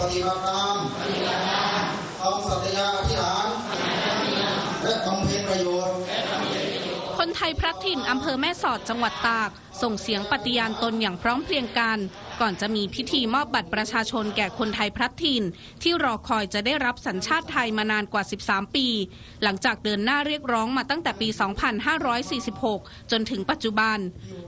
ปฏิบัติตามทำสัตยาอธิษฐานและบำเพ็ญประโยชน์คนไทยพลัดถิ่นอำเภอแม่สอดจังหวัดตาก ส่งเสียงปฏิญาณตนอย่างพร้อมเพรียงกัน ก่อนจะมีพิธีมอบบัตรประชาชนแก่คนไทยพลัดถิ่น ที่รอคอยจะได้รับสัญชาติไทยมานานกว่า 13 ปี หลังจากเดินหน้าเรียกร้องมาตั้งแต่ปี 2546 จนถึงปัจจุบัน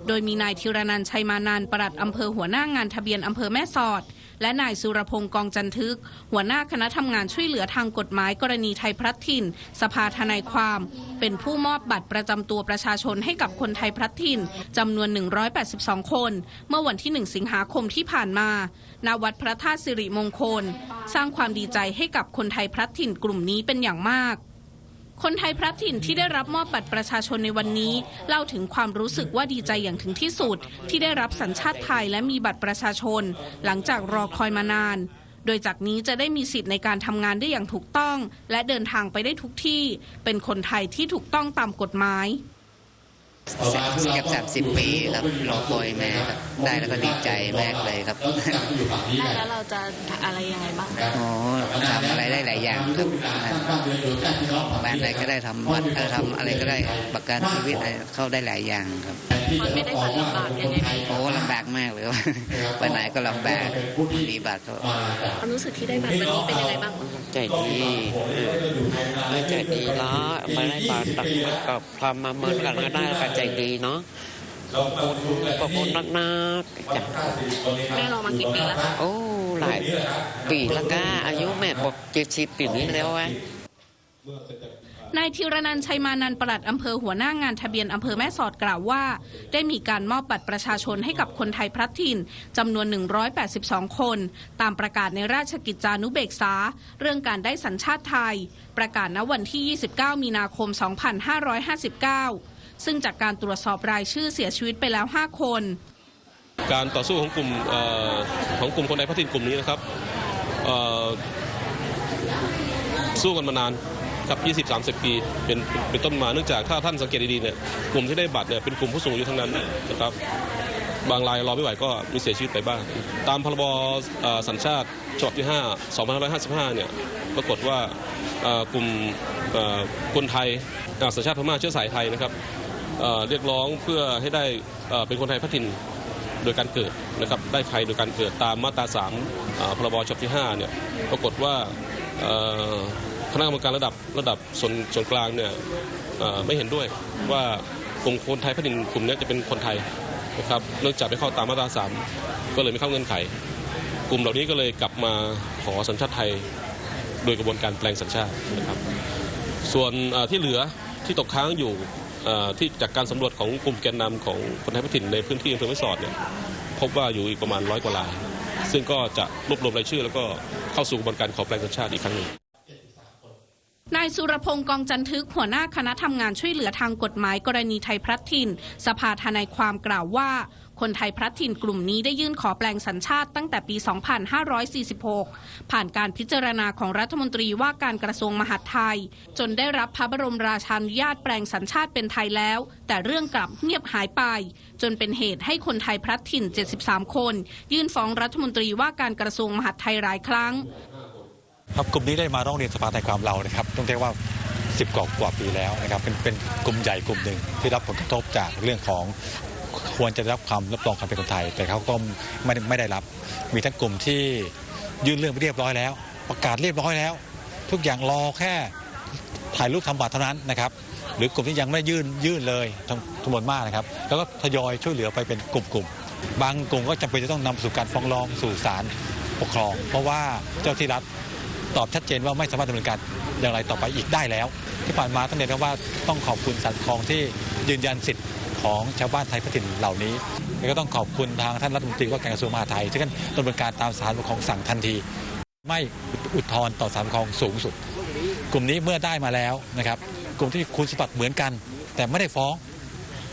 โดยมีนายธีรนันท์ชัยมานันท์ปลัดอำเภอหัวหน้างานทะเบียนอำเภอแม่สอด และนายสุรพงศ์กองจันทึก หัวหน้าคณะทำงานช่วยเหลือทางกฎหมายกรณีไทยพลัดถิ่น สภาทนายความ เป็นผู้มอบบัตรประจำตัวประชาชนให้กับคนไทยพลัดถิ่นจำนวน 182 คน เมื่อวันที่ 1 สิงหาคมที่ผ่านมาณวัดพระธาตุสิริมงคล สร้างความดีใจให้กับคนไทยพลัดถิ่นกลุ่มนี้เป็นอย่างมาก คนไทยพระถิ่นที่ได้รับมอบบัตรประชาชนในวันนี้ เล่าถึงความรู้สึกว่าดีใจอย่างถึงที่สุด ที่ได้รับสัญชาติไทยและมีบัตรประชาชน หลังจากรอคอยมานาน โดยจากนี้จะได้มีสิทธิ์ในการทำงานได้อย่างถูกต้อง และเดินทางไปได้ทุกที่ เป็นคนไทยที่ถูกต้องตามกฎหมาย เกือบสามสิบปีครับรอคอยแม่ครับได้แล้วก็ดีใจมากเลยครับได้แล้วเราจะอะไรยังไงบ้างอ๋อทำอะไรได้หลายอย่างครับบ้านอะไรก็ได้ทำวัดเอ่อทำอะไรก็ได้ประกันชีวิตอะไรเข้าได้หลายอย่างครับมันไม่ได้บัตรลำบากยังไงไหมโอ้ลำบากมากเลยครับไปไหนก็ลำบากมีบัตรก็ความรู้สึกที่ได้บัตรวันนี้เป็นยังไงบ้างใจดี เออไม่ใจดีแล้วไม่ได้บาตักกับพรำมาเมินกันก็ได้แล้วก็ใจดีเนาะขอบคุณขอบคุณนักนักๆจ้ะแม่รอมากี่ปีแล้วคะโอ้หลายปีแล้วก็อายุแม่บอกเจ็ดสิบปีนี้แล้วไอ้ นายธีรนันชัยมานันท์ปลัดอำเภอหัวหน้างานทะเบียนอำเภอแม่สอดกล่าวว่า ได้มีการมอบบัตรประชาชนให้กับคนไทยพลัดถิ่นจำนวน 182 คน ตามประกาศในราชกิจจานุเบกษา เรื่องการได้สัญชาติไทย ประกาศณวันที่ 29 มีนาคม 2559 ซึ่งจากการตรวจสอบรายชื่อเสียชีวิตไปแล้ว 5 คน การต่อสู้ของกลุ่มออของกลุ่มคนไทยพัฒนินกลุ่มนี้นะครับสู้กันมานาน ครับ 20-30 ปีเป็นเป็นต้นมาเนื่องจากถ้าท่านสังเกตดีๆเนี่ยกลุ่มที่ได้บัตรเนี่ยเป็นกลุ่มผู้สูงอายุทั้งนั้นนะครับบางรายรอไม่ไหวก็มีเสียชีวิตไปบ้าง ตามพรบสัญชาติฉบับที่ 5 2555 เนี่ยปรากฏว่ากลุ่มคนไทยสัญชาติพม่าเชื้อสายไทยนะครับเรียกร้องเพื่อให้ได้เป็นคนไทยพัฒนินโดยการเกิดนะครับได้ใครโดยการเกิดตามมาตรา3พรบฉบับที่5เนี่ยปรากฏว่า คณะกรรมการระดับระดับส่วนส่วนกลางเนี่ยไม่เห็นด้วยว่ากลุ่มคนไทยพัฒนินกลุ่มนี้จะเป็นคนไทยนะครับเนื่องจากไม่เข้าตามมาตรา3ก็เลยไม่เข้าเงื่อนไข กลุ่มเหล่านี้ก็เลยกลับมาขอสัญชาติไทย โดยกระบวนการแปลงสัญชาตินะครับ ส่วนที่เหลือที่ตกค้างอยู่ที่จากการสำรวจของกลุ่มแกนนำของคนไทยพัฒถิ่นในพื้นที่อำเภอแม่สอดเนี่ยพบว่าอยู่อีกประมาณร้อยกว่าราย ซึ่งก็จะรวบรวมรายชื่อ แล้วก็เข้าสู่กระบวนการขอแปลงสัญชาติอีกครั้งหนึ่ง นายสุรพงศ์กองจันทึกหัวหน้าคณะทำงานช่วยเหลือทางกฎหมายกรณีไทยพลัดถิ่น สภาทนายความกล่าวว่า คนไทยพลัดถิ่นกลุ่มนี้ได้ยื่นขอแปลงสัญชาติตั้งแต่ปี 2546 ผ่านการพิจารณาของรัฐมนตรีว่าการกระทรวงมหาดไทย จนได้รับพระบรมราชานุญาตแปลงสัญชาติเป็นไทยแล้ว แต่เรื่องกลับเงียบหายไป จนเป็นเหตุให้คนไทยพลัดถิ่น 73 คน ยื่นฟ้องรัฐมนตรีว่าการกระทรวงมหาดไทยหลายครั้ง ครับกลุ่มนี้ได้มาร้องเรียนสภาทนความเรานะครับต้องเรียกว่า10กว่ากว่าปีแล้วนะครับเป็นเป็นกลุ่มใหญ่กลุ่มหนึ่งที่รับผลกระทบจากเรื่องของควรจะได้รับความรับรองความเป็นคนไทย แต่เขาก็ไม่ได้ไม่ได้รับ มีทั้งกลุ่มที่ยื่นเรื่องไปเรียบร้อยแล้ว ประกาศเรียบร้อยแล้ว ทุกอย่างรอแค่ถ่ายรูปทำบัตรเท่านั้นนะครับหรือกลุ่มที่ยังไม่ยื่นยื่นเลยทั้งจำนวนมากนะครับ แล้วก็ทยอยช่วยเหลือไปเป็นกลุ่มๆบางกลุ่มก็จำเป็นจะต้องนำสู่การฟ้องร้องสู่ศาลปกครอง เพราะว่าเจ้าที่รัฐ ตอบชัดเจนว่าไม่สามารถดำเนินการอย่างไรต่อไปอีกได้แล้ว ที่ผ่านมาต้องเรียนว่าต้องขอบคุณสันคลองที่ยืนยันสิทธิ์ของชาวบ้านไทยพัฒนินเหล่านี้แล้วก็ต้องขอบคุณทางท่านรัฐมนตรีว่าการกระทรวงมหาดไทยที่ท่านดำเนินการตามสารปกครองสั่งทันที ไม่อุทธรณ์ต่อสารปกครองสูงสุด กลุ่มนี้เมื่อได้มาแล้วนะครับ กลุ่มที่คุณสมบัติเหมือนกัน แต่ไม่ได้ฟ้อง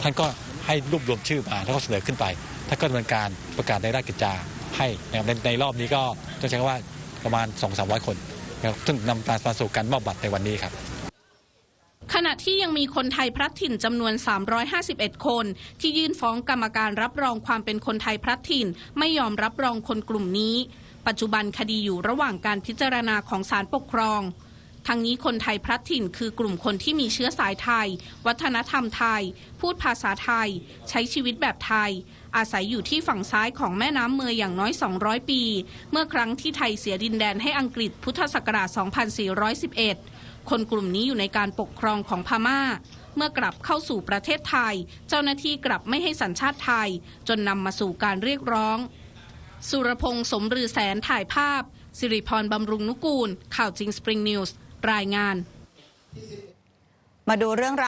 ท่านก็ให้รวบรวมชื่อมาแล้วก็เสนอขึ้นไปท่านก็ดำเนินการประกาศในราชกิจจาให้นะครับในในรอบนี้ก็ต้องใช้คำว่า ประมาณ 2-300 คนนะครับซึ่งนำมาสู่การมอบบัตรในวันนี้ครับขณะที่ยังมีคนไทยพลัดถิ่นจำนวน 351 คน ที่ยื่นฟ้องกรรมการรับรองความเป็นคนไทยพลัดถิ่น ไม่ยอมรับรองคนกลุ่มนี้ ปัจจุบันคดีอยู่ระหว่างการพิจารณาของศาลปกครอง ทั้งนี้คนไทยพลัดถิ่นคือกลุ่มคนที่มีเชื้อสายไทย วัฒนธรรมไทย พูดภาษาไทย ใช้ชีวิตแบบไทย อาศัยอยู่ที่ฝั่งซ้ายของแม่น้ำเมยอย่างน้อย 200 ปี เมื่อครั้งที่ไทยเสียดินแดนให้อังกฤษพุทธศักราช 2411 คนกลุ่มนี้อยู่ในการปกครองของพม่าเมื่อกลับเข้าสู่ประเทศไทย เจ้าหน้าที่กลับไม่ให้สัญชาติไทย จนนำมาสู่การเรียกร้อง สุรพงษ์สมรือแสนถ่ายภาพ สิริพรบำรุงนุกูล ข่าวจริงสปริงนิวส์ รายงานมาดูเรื่องราว